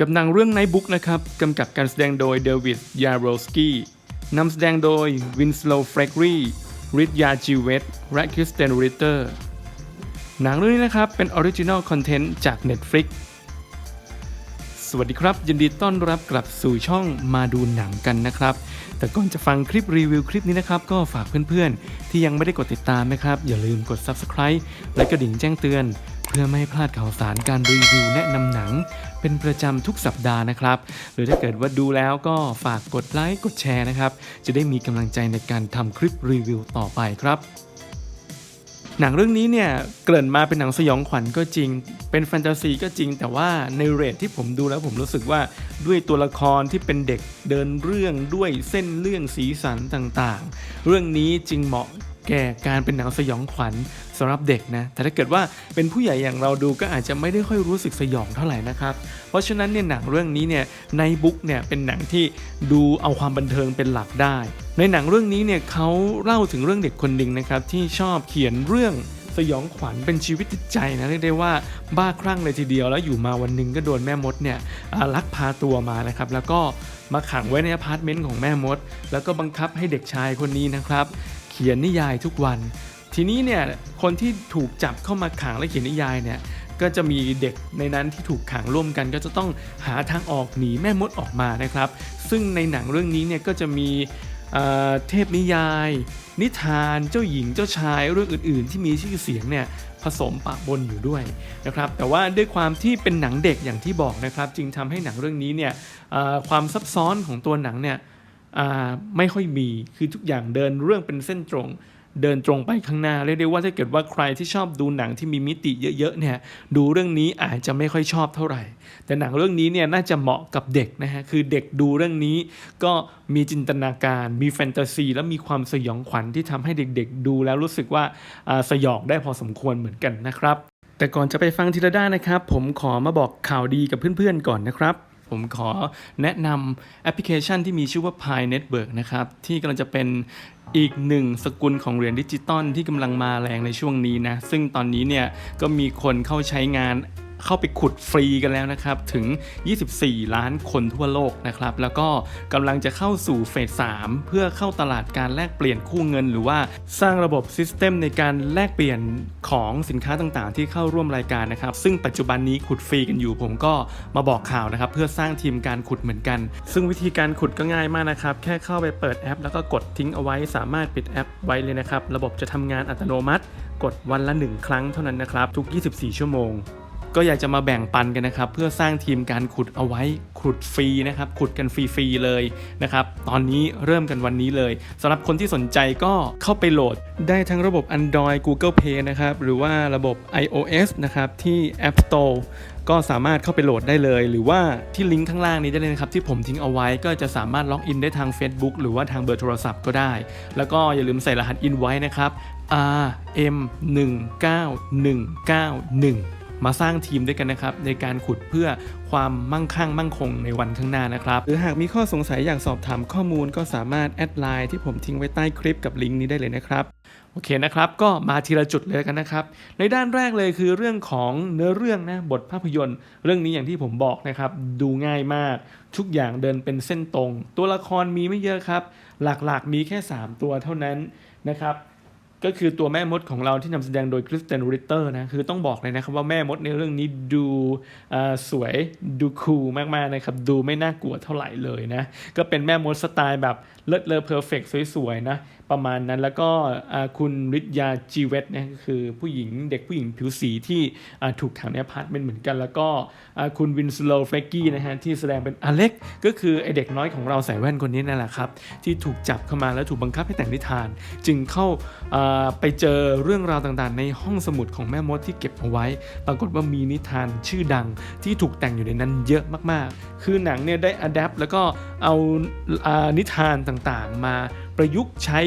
กับหนังเรื่อง Night Book นะครับกำกับการแสดงโดยเดวิดยาโรสกี้นำแสดงโดยวินสโลเฟรกรีริทยาจิเวตและคริสเตนริเตอร์หนังเรื่องนี้นะครับเป็นออริจินอลคอนเทนต์จาก Netflix สวัสดีครับ ยินดีต้อนรับกลับสู่ช่องมาดูหนังกันนะครับ แต่ก่อนจะฟังคลิปรีวิวคลิปนี้นะครับ ก็ฝากเพื่อนๆ ที่ยังไม่ได้กดติดตามนะครับ อย่าลืมกด Subscribe และกระดิ่งแจ้งเตือน เพื่อไม่ให้พลาดข่าวสารการรีวิวแนะนำหนัง เป็นประจำทุกสัปดาห์นะครับ หรือถ้าเกิดว่าดูแล้วก็ฝากกดไลค์กดแชร์นะครับ จะได้มีกำลังใจในการทำคลิปรีวิวต่อไปครับ หนังเรื่องนี้เนี่ยเกริ่นมาเป็นหนังสยองขวัญก็จริง เป็นแฟนตาซีก็จริง แต่ว่าในเรทที่ผมดูแล้วผมรู้สึกว่าด้วยตัวละครที่เป็นเด็กเดินเรื่องด้วยเส้นเรื่องสีสันต่างๆ เรื่องนี้จึงเหมาะแก่การเป็นหนังสยองขวัญ สำหรับเด็กนะ แต่ถ้าเกิดว่าเป็นผู้ใหญ่อย่างเราดูก็อาจจะไม่ได้ค่อยรู้สึกสยองเท่าไหร่นะครับ เพราะฉะนั้นเนี่ยหนังเรื่องนี้เนี่ยในบุ๊กเนี่ยเป็นหนังที่ดูเอาความบันเทิงเป็นหลักได้ ในหนังเรื่องนี้เนี่ยเขาเล่าถึงเรื่องเด็กคนหนึ่งนะครับที่ชอบเขียนเรื่องสยองขวัญเป็นชีวิตจิตใจนะเรียกได้ว่าบ้าคลั่งเลยทีเดียวแล้วอยู่มาวันหนึ่งก็โดนแม่มดเนี่ยลักพาตัวมานะครับ แล้วก็มาขังไว้ในอพาร์ตเมนต์ของแม่มด แล้วก็บังคับให้เด็กชายคนนี้นะครับ เขียนนิยายทุกวัน ทีนี้เนี่ยคนที่ถูกจับเข้ามาขังและเขียนนิยายเนี่ยก็จะมีเด็กในนั้นที่ถูกขังร่วมกัน ก็จะต้องหาทางออกหนีแม่มดออกมานะครับ ซึ่งในหนังเรื่องนี้เนี่ยก็จะมีเเทพนิยาย นิทานเจ้าหญิงเจ้าชายเรื่องอื่น ๆ ที่มีชื่อเสียงเนี่ยผสมปะปนอยู่ด้วยนะครับแต่ว่าด้วยความที่เป็นหนังเด็กอย่างที่บอกนะครับ จึงทำให้หนังเรื่องนี้เนี่ยความซับซ้อนของตัวหนังเนี่ยไม่ค่อยมีคือทุกอย่างเดินเรื่องเป็นเส้นตรง เดินตรงไปข้างหน้า เรียกได้ว่าถ้าเกิดว่าใครที่ชอบดูหนังที่มีมิติเยอะๆเนี่ยดูเรื่องนี้อาจจะไม่ค่อยชอบเท่าไหร่ แต่หนังเรื่องนี้เนี่ยน่าจะเหมาะกับเด็กนะฮะคือเด็กดูเรื่องนี้ ก็มีจินตนาการ มีแฟนตาซี และมีความสยองขวัญที่ทำให้เด็กๆ ดูแล้วรู้สึกว่าอ่าสยองได้พอสมควรเหมือนกันนะครับ แต่ก่อนจะไปฟังทีละด้านนะครับ ผมขอมาบอกข่าวดีกับเพื่อนๆก่อนนะครับ ผมขอแนะนำแอปพลิเคชันที่มีชื่อว่า Pi Network นะครับ ที่กำลังจะเป็นอีกหนึ่งสกุลของเหรียญดิจิตอลที่กำลังมาแรงในช่วงนี้นะ ซึ่งตอนนี้เนี่ยก็มีคนเข้าใช้งาน เข้าไปขุดฟรีกันแล้วนะครับ ถึง 24 ล้านคนทั่วโลกนะครับ แล้วก็กำลังจะเข้าสู่เฟส 3 เพื่อเข้าตลาดการแลกเปลี่ยนคู่เงิน หรือว่าสร้างระบบซิสเต็มในการแลกเปลี่ยนของสินค้าต่างๆ ที่เข้าร่วมรายการนะครับ ซึ่งปัจจุบันนี้ขุดฟรีกันอยู่ ผมก็มาบอกข่าวนะครับ เพื่อสร้างทีมการขุดเหมือนกัน ซึ่งวิธีการขุดก็ง่ายมากนะครับ แค่เข้าไปเปิดแอป แล้วก็กดทิ้งเอาไว้ สามารถปิดแอปไว้เลยนะครับ ระบบจะทำงานอัตโนมัติ กดวันละ 1 ครั้งเท่านั้นนะครับ ทุก 24 ชั่วโมง ก็อยากจะมาแบ่งปันกันนะครับ เพื่อสร้างทีมการขุดเอาไว้ขุดฟรีนะครับ ขุดกันฟรีๆเลยนะครับ ตอนนี้เริ่มกันวันนี้เลยสำหรับคนที่สนใจก็เข้าไปโหลด ได้ทั้งระบบ Android Google Play นะครับ หรือว่าระบบ iOS นะครับ ที่ App Store ก็สามารถเข้าไปโหลดได้เลย หรือว่าที่ลิงก์ข้างล่างนี้ได้เลยนะครับ ที่ผมทิ้งเอาไว้ก็จะสามารถล็อกอินได้ทาง Facebook หรือว่าทางเบอร์โทรศัพท์ก็ได้ แล้วก็อย่าลืมใส่รหัสอินไว้นะครับ R M 1 9 1 9 1 มาสร้างทีมด้วยกันนะครับ ในการขุดเพื่อความมั่งคั่งมั่งคงในวันข้างหน้านะครับ หรือหากมีข้อสงสัยอยากสอบถามข้อมูลก็สามารถแอดไลน์ที่ผมทิ้งไว้ใต้คลิปกับลิงก์นี้ได้เลยนะครับโอเคนะครับ ก็มาทีละจุดเลยกันนะครับ ในด้านแรกเลยคือเรื่องของเนื้อเรื่องนะบทภาพยนตร์ เรื่องนี้อย่างที่ผมบอกนะครับ ดูง่ายมาก ทุกอย่างเดินเป็นเส้นตรง ตัวละครมีไม่เยอะครับ หลักๆมีแค่ 3 ตัวเท่านั้นนะครับ ก็คือตัวแม่มดของเราที่นำแสดงโดยคริสเตนริตเตอร์นะ คือต้องบอกเลยนะครับว่าแม่มดในเรื่องนี้ดูสวยดูคูลมากๆนะครับ ดูไม่น่ากลัวเท่าไหร่เลยนะ ก็เป็นแม่มดสไตล์แบบเลิศเลอเพอร์เฟกสวยๆนะประมาณนั้นแล้วก็คุณริทยาจีเวตเนี่ยก็คือผู้หญิงเด็กผู้หญิงผิวสีที่ถูกขังในอพาร์ตเมนต์เหมือนกัน แล้วก็คุณวินสโลเฟกกี้นะฮะที่แสดงเป็นอเล็กก็คือไอเด็กน้อยของเราใส่แว่นคนนี้นั่นแหละครับ ที่ถูกจับเข้ามาแล้วถูกบังคับให้แต่งนิทาน จึงเข้าไปเจอเรื่องราวต่างๆ ในห้องสมุดของแม่มดที่เก็บเอาไว้ ปรากฏว่ามีนิทานชื่อดังที่ถูกแต่งอยู่ในนั้นเยอะมากๆ คือหนังเนี่ยได้อัดแอปแล้วก็เอาอานิทานต่างๆ มา ประยุกต์ใช้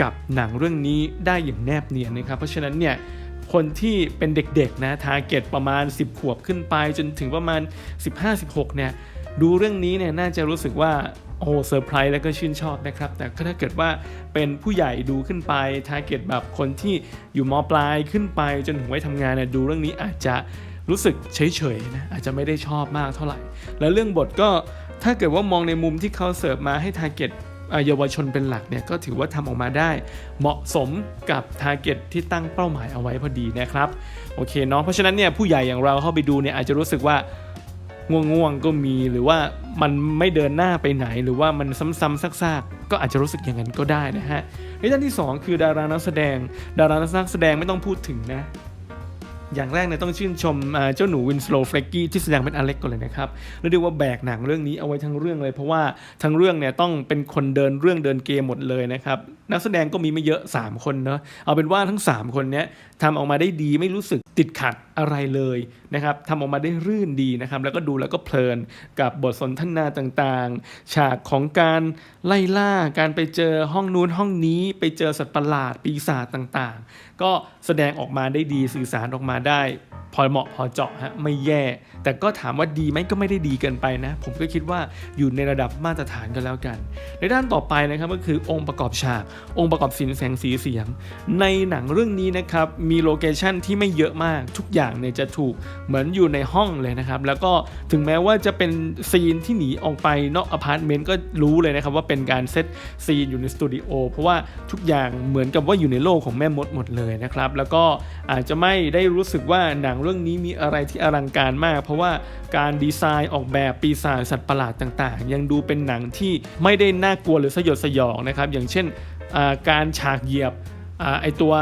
กับหนังเรื่องนี้ได้อย่างแนบเนียนนะครับ เพราะฉะนั้นเนี่ยคนที่เป็นเด็กๆนะทาร์เก็ตประมาณ 10 ขวบขึ้นไป จนถึงประมาณ 15-16 เนี่ยดูเรื่องนี้เนี่ยน่าจะรู้สึกว่าโอ้เซอร์ไพรส์แล้วก็ชื่นชอบนะครับ แต่ถ้าเกิดว่าเป็นผู้ใหญ่ดูขึ้นไปทาร์เก็ตแบบคนที่อยู่มปลายขึ้นไป จนถึงวัยทำงานเนี่ยดูเรื่องนี้อาจจะรู้สึกเฉยๆนะอาจจะไม่ได้ชอบมากเท่าไหร่ แล้วเรื่องบทก็ถ้าเกิดว่ามองในมุมที่เขาเสิร์ฟมาให้ทาร์เก็ต เยาวชนเป็นหลักเนี่ยก็ถือว่าทำออกมาได้ เหมาะสมกับทาร์เก็ตที่ตั้งเป้าหมายเอาไว้พอดีนะครับโอเคเนาะเพราะฉะนั้นเนี่ยผู้ใหญ่อย่างเราเข้าไปดูเนี่ยอาจจะรู้สึกว่าง่วงๆก็มีหรือว่ามันไม่เดินหน้าไปไหน หรือว่ามันซ้ำๆซากๆ ก็อาจจะรู้สึกอย่างนั้นก็ได้นะฮะในด้านที่ 2 คือดารานักแสดง ดารานักแสดงไม่ต้องพูดถึงนะ อย่างแรกเนี่ยต้องชื่นชมเจ้าหนูวินสโลเฟรกกี้ที่แสดงเป็นอเล็กก่อนเลยนะครับแล้วเรียกว่าแบกหนังเรื่องนี้เอาไว้ทั้งเรื่องเลย เพราะว่าทั้งเรื่องเนี่ยต้องเป็นคนเดินเรื่องเดินเกมหมดเลยนะครับนักแสดงก็มีไม่เยอะ 3 คนเนาะเอาเป็นว่าทั้ง 3 คนเนี้ย ทำออกมาได้ดีไม่รู้สึกติดขัดอะไรเลยนะครับทำออกมาได้รื่นดีนะครับ แล้วก็ดูแล้วก็เพลินกับบทสนทนาต่างๆ ฉากของการไล่ล่าการไปเจอห้องนู้นห้องนี้ไปเจอสัตว์ประหลาดปีศาจต่างๆ ก็แสดงออกมาได้ดีสื่อสารออกมาได้ พอเหมาะพอเจาะฮะไม่แย่ แต่ก็ถามว่าดีไหมก็ไม่ได้ดีเกินไปนะ ผมก็คิดว่าอยู่ในระดับมาตรฐานกันแล้วกัน ในด้านต่อไปนะครับก็คือองค์ประกอบฉาก องค์ประกอบสินแสงสีเสียง ในหนังเรื่องนี้นะครับมีโลเคชันที่ไม่เยอะมากทุกอย่างเนี่ยจะถูกเหมือนอยู่ในห้องเลยนะครับ แล้วก็ถึงแม้ว่าจะเป็นซีนที่หนีออกไปนอกอพาร์ตเมนต์ก็รู้เลยนะครับว่าเป็นการเซตซีนอยู่ในสตูดิโอเพราะว่าทุกอย่างเหมือนกับว่าอยู่ในโลกของแม่มดหมดเลยนะครับแล้วก็อาจจะไม่ได้รู้สึกว่าหนังเรื่องนี้มีอะไรที่อลังการมาก เพราะว่าการดีไซน์ออกแบบปีศาจสัตว์ประหลาดต่างๆ ยังดูเป็นหนังที่ไม่ได้น่ากลัวหรือสยดสยองนะครับ อย่างเช่นการฉากเหยียบอไอตัว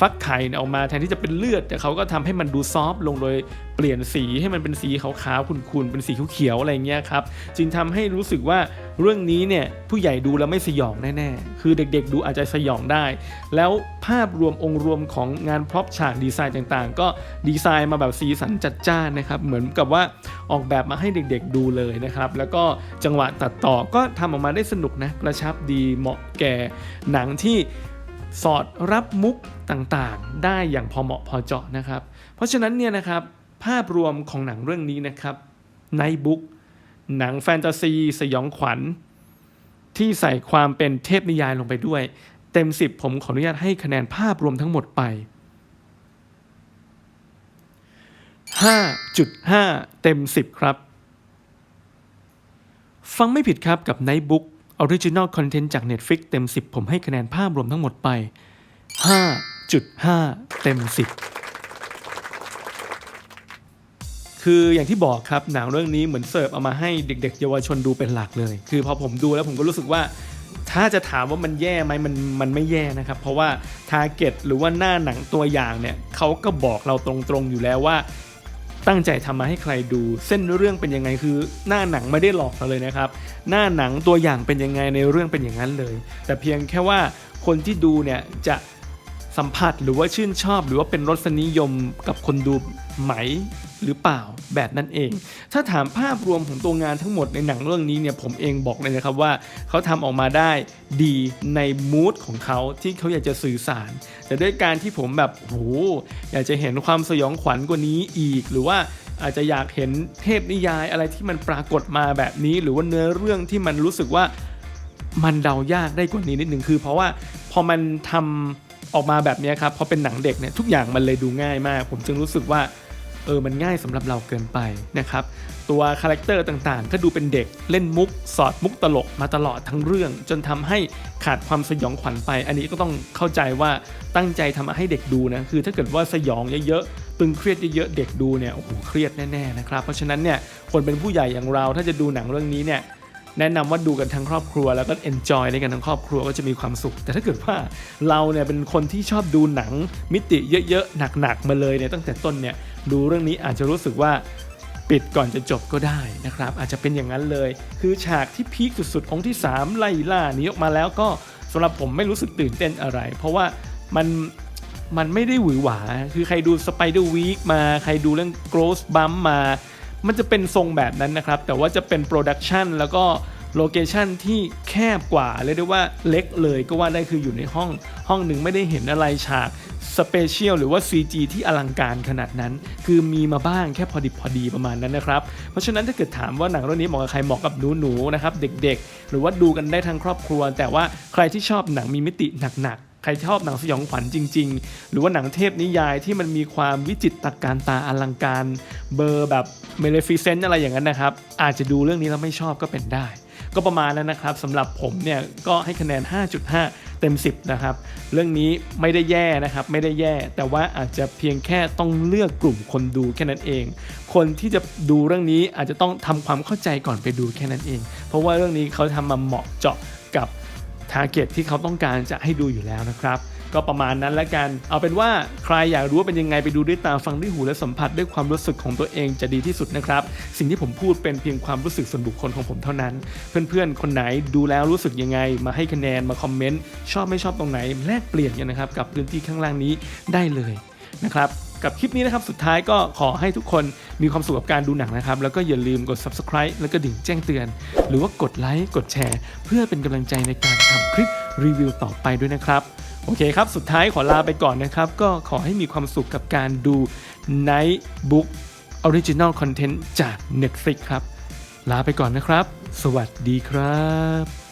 ฟักไข่ออกมาแทนที่จะเป็นเลือด แต่เขาก็ทำให้มันดูซอฟต์ลงโดยเปลี่ยนสีให้มันเป็นสีขาวๆขุ่นๆเป็นสีเขียวๆอะไรเงี้ยครับจึงทำให้รู้สึกว่าเรื่องนี้เนี่ยผู้ใหญ่ดูแล้วไม่สยองแน่ๆ คือเด็กๆดูอาจจะสยองได้ แล้วภาพรวมองค์รวมของงานพร็อพฉากดีไซน์ต่างๆ ก็ดีไซน์มาแบบสีสันจัดจ้านนะครับ เหมือนกับว่าออกแบบมาให้เด็กๆดูเลยนะครับ แล้วก็จังหวะตัดต่อก็ทำออกมาได้สนุกนะกระชับดีเหมาะแก่หนังที่ สอดรับมุกต่างๆ ได้อย่างพอเหมาะพอเจาะนะครับ เพราะฉะนั้นเนี่ยนะครับภาพรวมของหนังเรื่องนี้นะครับในบุ๊กหนังแฟนตาซีสยองขวัญ ที่ใส่ความเป็นเทพนิยายลงไปด้วย เต็ม 10 ผมขออนุญาตให้คะแนนภาพรวมทั้งหมดไป 5.5 เต็ม 10 ครับ ฟังไม่ผิดครับกับไนบุ๊ก Nightbook Original Content จาก Netflix เต็ม 10 ผมให้คะแนนภาพรวมทั้งหมดไป 5.5 เต็ม 10 คืออย่างที่บอกครับ หนังเรื่องนี้เหมือนเสิร์ฟเอามาให้เด็ก ๆ เยาวชนดูเป็นหลักเลย คือพอผมดูแล้วผมก็รู้สึกว่า ถ้าจะถามว่ามันแย่ไหมมันมันไม่แย่นะครับ เพราะว่าทาร์เก็ตหรือว่าหน้าหนังตัวอย่างเนี่ยเขาก็บอกเราตรงๆอยู่แล้วว่า ตั้งใจทำมาให้ใครดู เส้นเรื่องเป็นยังไงคือ หน้าหนังไม่ได้หลอกเราเลยนะครับ หน้าหนังตัวอย่างเป็นยังไงในเรื่องเป็นอย่างนั้นเลย แต่เพียงแค่ว่าคนที่ดูเนี่ยจะสัมผัสหรือว่าชื่นชอบ หรือว่าเป็นรสนิยมกับคนดูไหม หรือเปล่าแบบนั้นเอง ถ้าถามภาพรวมของตัวงานทั้งหมดในหนังเรื่องนี้เนี่ยผมเองบอกเลยนะครับว่าเขาทำออกมาได้ดีในมูดของเขาที่เขาอยากจะสื่อสาร แต่ด้วยการที่ผมแบบโหอยากจะเห็นความสยองขวัญกว่านี้อีกหรือว่าอาจจะอยากเห็นเทพนิยายอะไรที่มันปรากฏมาแบบนี้ หรือว่าเนื้อเรื่องที่มันรู้สึกว่ามันเดายากได้กว่านี้นิดหนึ่งคือ เพราะว่าพอมันทำออกมาแบบนี้ครับพอเป็นหนังเด็กเนี่ยทุกอย่างมันเลยดูง่ายมาก ผมจึงรู้สึกว่า เออมันง่ายสำหรับเราเกินไปนะครับตัวคาแรคเตอร์ต่างๆ ก็ดูเป็นเด็กเล่นมุก สอดมุกตลกมาตลอดทั้งเรื่อง จนทำให้ขาดความสยองขวัญไป อันนี้ก็ต้องเข้าใจว่าตั้งใจทำมาให้เด็กดูนะคือถ้าเกิดว่าสยองเยอะๆตึงเครียดเยอะๆเด็กดูเนี่ยโอ้โหเครียดแน่ๆนะครับเพราะฉะนั้นเนี่ยคนเป็นผู้ใหญ่อย่างเราถ้าจะดูหนังเรื่องนี้เนี่ย แนะนำว่าดูกันทั้งครอบครัวแล้วก็ enjoy ได้กันทั้งครอบครัวก็จะมีความสุข แต่ถ้าเกิดว่าเราเนี่ยเป็นคนที่ชอบดูหนังมิติเยอะๆ หนักๆ มาเลยเนี่ยตั้งแต่ต้นเนี่ยดูเรื่องนี้อาจจะรู้สึกว่าปิดก่อนจะจบก็ได้นะครับ อาจจะเป็นอย่างนั้นเลย คือฉากที่พีคสุดๆองค์ที่ 3 ไล่ล่านี้ออกมาแล้วก็สำหรับผมไม่รู้สึกตื่นเต้นอะไร เพราะว่ามันมันไม่ได้หวือหวา คือใครดู Spider Week มา ใครดูเรื่อง Gross Bump มา มันจะเป็นทรงแบบนั้นนะครับ แต่ว่าจะเป็นโปรดักชันแล้วก็โลเคชันที่แคบกว่าเรียกได้ว่าเล็กเลยก็ว่าได้คืออยู่ในห้องห้องหนึ่งไม่ได้เห็นอะไรฉากสเปเชียลหรือว่า CG ที่อลังการขนาดนั้น คือมีมาบ้างแค่พอดิบพอดีประมาณนั้นนะครับ เพราะฉะนั้นถ้าเกิดถามว่าหนังเรื่องนี้เหมาะกับใครเหมาะกับหนูๆนะครับเด็กๆ หรือว่าดูกันได้ทั้งครอบครัว แต่ว่าใครที่ชอบหนังมีมิติหนักๆ ใครชอบหนังสยองขวัญจริง ๆ หรือว่าหนังเทพนิยายที่มันมีความวิจิตรตการตาอลังการ เบอร์แบบเมเลฟิเซนต์อะไรอย่างนั้นนะครับ อาจจะดูเรื่องนี้แล้วไม่ชอบก็เป็นได้ ก็ประมาณนั้นนะครับสำหรับผมเนี่ยก็ให้คะแนน 5.5 เต็ม 10 นะครับ เรื่องนี้ไม่ได้แย่นะครับ ไม่ได้แย่ แต่ว่าอาจจะเพียงแค่ต้องเลือกกลุ่มคนดูแค่นั้นเอง คนที่จะดูเรื่องนี้อาจจะต้องทำความเข้าใจก่อนไปดูแค่นั้นเอง เพราะว่าเรื่องนี้เขาทำมาเหมาะเจาะกับ ทาร์เก็ตที่เขาต้องการจะให้ดูอยู่แล้วนะครับ ก็ประมาณนั้นแล้วกัน เอาเป็นว่าใครอยากรู้ว่าเป็นยังไงไปดูด้วยตาฟังด้วยหูและสัมผัสด้วยความรู้สึกของตัวเองจะดีที่สุดนะครับ สิ่งที่ผมพูดเป็นเพียงความรู้สึกส่วนบุคคลของผมเท่านั้น เพื่อนๆ คนไหนดูแล้วรู้สึกยังไง มาให้คะแนนมาคอมเมนต์ชอบไม่ชอบตรงไหนแลกเปลี่ยนกันนะครับกับพื้นที่ข้างล่างนี้ได้เลยนะครับ กับคลิปนี้นะครับ สุดท้ายก็ขอให้ทุกคนมีความสุขกับการดูหนังนะครับ แล้วก็อย่าลืมกด subscribe แล้วก็ดิ่งแจ้งเตือน หรือว่ากดไลค์กดแชร์ เพื่อเป็นกำลังใจในการทำคลิปรีวิวต่อไปด้วยนะครับ โอเคครับ สุดท้ายขอลาไปก่อนนะครับ ก็ขอให้มีความสุขกับการดู Night Book Original Content จาก Netflix ครับ ลาไปก่อนนะครับ สวัสดีครับ